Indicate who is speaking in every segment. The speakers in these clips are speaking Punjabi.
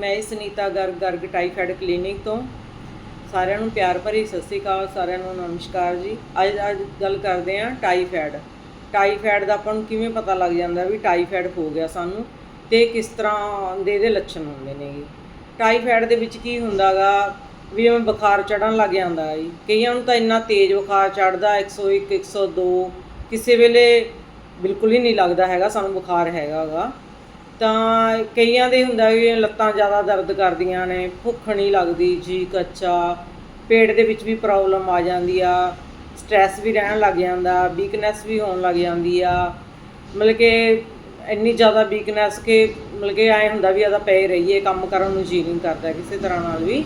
Speaker 1: ਮੈਂ ਸੁਨੀਤਾ ਗਰਗ ਗਰਗ ਟਾਈਫਾਇਡ ਕਲੀਨਿਕ ਤੋਂ ਸਾਰਿਆਂ ਨੂੰ ਪਿਆਰ ਭਰੀ ਸਤਿ ਸ੍ਰੀ ਅਕਾਲ, ਸਾਰਿਆਂ ਨੂੰ ਨਮਸਕਾਰ ਜੀ। ਅੱਜ ਅੱਜ ਗੱਲ ਕਰਦੇ ਹਾਂ ਟਾਈਫਾਇਡ। ਟਾਈਫਾਇਡ ਦਾ ਆਪਾਂ ਨੂੰ ਕਿਵੇਂ ਪਤਾ ਲੱਗ ਜਾਂਦਾ ਵੀ ਟਾਈਫਾਇਡ ਹੋ ਗਿਆ ਸਾਨੂੰ ਤੇ ਕਿਸ ਤਰ੍ਹਾਂ ਦੇ ਇਹਦੇ ਲੱਛਣ ਹੁੰਦੇ ਨੇ ਜੀ। ਟਾਈਫਾਇਡ ਦੇ ਵਿੱਚ ਕੀ ਹੁੰਦਾਗਾ ਵੀ ਜਿਵੇਂ ਬੁਖਾਰ ਚੜਨ ਲੱਗ ਜਾਂਦਾ ਜੀ। ਕਈਆਂ ਨੂੰ ਤਾਂ ਇੰਨਾ ਤੇਜ਼ ਬੁਖਾਰ ਚੜਦਾ 101 102 ਕਿਸੇ ਵੇਲੇ ਬਿਲਕੁਲ ਹੀ ਨਹੀਂ ਲੱਗਦਾ ਹੈਗਾ, ਸਾਨੂੰ ਬੁਖਾਰ ਹੈਗਾਗਾ ਤਾਂ ਕਈਆਂ ਦੇ ਹੁੰਦਾ ਵੀ ਲੱਤਾਂ ਜ਼ਿਆਦਾ ਦਰਦ ਕਰਦੀਆਂ ਨੇ, ਭੁੱਖ ਨਹੀਂ ਲੱਗਦੀ, ਜੀ ਕੱਚਾ, ਪੇਟ ਦੇ ਵਿੱਚ ਵੀ ਪ੍ਰੋਬਲਮ ਆ ਜਾਂਦੀ ਆ ਸਟ੍ਰੈਸ ਵੀ ਰਹਿਣ ਲੱਗ ਜਾਂਦਾ ਵੀਕਨੈਸ ਵੀ ਹੋਣ ਲੱਗ ਜਾਂਦੀ ਆ। ਮਤਲਬ ਕਿ ਇੰਨੀ ਜ਼ਿਆਦਾ ਵੀਕਨੈਸ ਕਿ ਮਤਲਬ ਕਿ ਐਂ ਹੁੰਦਾ ਵੀ ਆਦਾ ਪਏ ਰਹੀਏ, ਕੰਮ ਕਰਨ ਨੂੰ ਜੀ ਨਹੀਂ ਕਰਦਾ ਕਿਸੇ ਤਰ੍ਹਾਂ ਨਾਲ ਵੀ।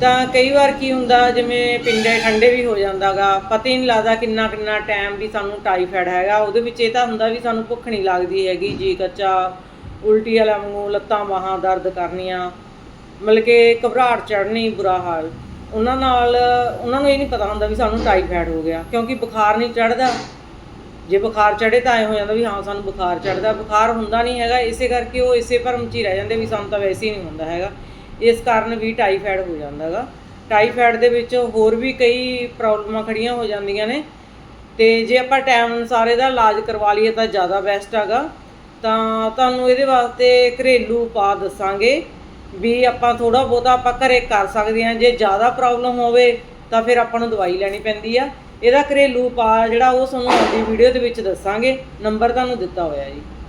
Speaker 1: ਤਾਂ ਕਈ ਵਾਰ ਕੀ ਹੁੰਦਾ, ਜਿਵੇਂ ਪਿੰਡੇ ਠੰਡੇ ਵੀ ਹੋ ਜਾਂਦਾਗਾ, ਪਤਾ ਹੀ ਨਹੀਂ ਲੱਗਦਾ ਕਿੰਨਾ ਕਿੰਨਾ ਟਾਈਮ ਵੀ ਸਾਨੂੰ ਟਾਈਫਾਇਡ ਹੈਗਾ, ਉਹਦੇ ਵਿੱਚ ਇਹ ਤਾਂ ਹੁੰਦਾ ਵੀ ਸਾਨੂੰ ਭੁੱਖ ਨਹੀਂ ਲੱਗਦੀ ਹੈਗੀ, ਜੀ ਕੱਚਾ ਉਲਟੀ ਵਾਲਾ ਵਾਂਗੂ ਲੱਤਾਂ ਬਾਹਾਂ ਦਰਦ ਕਰਨੀਆਂ, ਮਤਲਬ ਕਿ ਘਬਰਾਹਟ ਚੜ੍ਹਨੀ, ਬੁਰਾ ਹਾਲ। ਉਹਨਾਂ ਨਾਲ, ਉਹਨਾਂ ਨੂੰ ਇਹ ਨਹੀਂ ਪਤਾ ਹੁੰਦਾ ਵੀ ਸਾਨੂੰ ਟਾਈਫਾਇਡ ਹੋ ਗਿਆ, ਕਿਉਂਕਿ ਬੁਖਾਰ ਨਹੀਂ ਚੜ੍ਹਦਾ। ਜੇ ਬੁਖਾਰ ਚੜੇ ਤਾਂ ਐ ਹੋ ਜਾਂਦਾ ਵੀ ਹਾਂ, ਸਾਨੂੰ ਬੁਖਾਰ ਚੜਦਾ ਬੁਖਾਰ ਹੁੰਦਾ ਨਹੀਂ ਹੈਗਾ, ਇਸੇ ਕਰਕੇ ਉਹ ਇਸੇ ਭਰਮ 'ਚ ਹੀ ਰਹਿ ਜਾਂਦੇ ਵੀ ਸਾਨੂੰ ਤਾਂ ਵੈਸੇ ਹੀ ਨਹੀਂ ਹੁੰਦਾ ਹੈਗਾ। ਇਸ ਕਾਰਨ ਵੀ ਟਾਈਫਾਇਡ ਹੋ ਜਾਂਦਾ ਹੈਗਾ। ਟਾਈਫਾਇਡ ਦੇ ਵਿੱਚ ਹੋਰ ਵੀ ਕਈ ਪ੍ਰੋਬਲਮਾਂ ਖੜੀਆਂ ਹੋ ਜਾਂਦੀਆਂ ਨੇ। ਤੇ ਜੇ ਆਪਾਂ ਟਾਈਮ ਅਨੁਸਾਰ ਇਹਦਾ ਇਲਾਜ ਕਰਵਾ ਲਈਏ ਤਾਂ ਜ਼ਿਆਦਾ ਬੈਸਟ ਹੈਗਾ। ਤਾਂ ਤੁਹਾਨੂੰ ਇਹਦੇ ਵਾਸਤੇ ਘਰੇਲੂ ਉਪਾਅ ਦੱਸਾਂਗੇ ਵੀ ਆਪਾਂ ਥੋੜਾ ਬਹੁਤਾ ਆਪਾਂ ਘਰੇ ਕਰ ਸਕਦੇ ਹਾਂ। ਜੇ ਜ਼ਿਆਦਾ ਪ੍ਰੋਬਲਮ ਹੋਵੇ ਤਾਂ ਫਿਰ ਆਪਾਂ ਨੂੰ ਦਵਾਈ ਲੈਣੀ ਪੈਂਦੀ ਆ। ਇਹਦਾ ਘਰੇਲੂ ਉਪਾਅ ਜਿਹੜਾ ਉਹ ਤੁਹਾਨੂੰ ਅਗਲੀ ਵੀਡੀਓ ਦੇ ਵਿੱਚ ਦੱਸਾਂਗੇ। ਨੰਬਰ ਤੁਹਾਨੂੰ ਦਿੱਤਾ ਹੋਇਆ ਜੀ।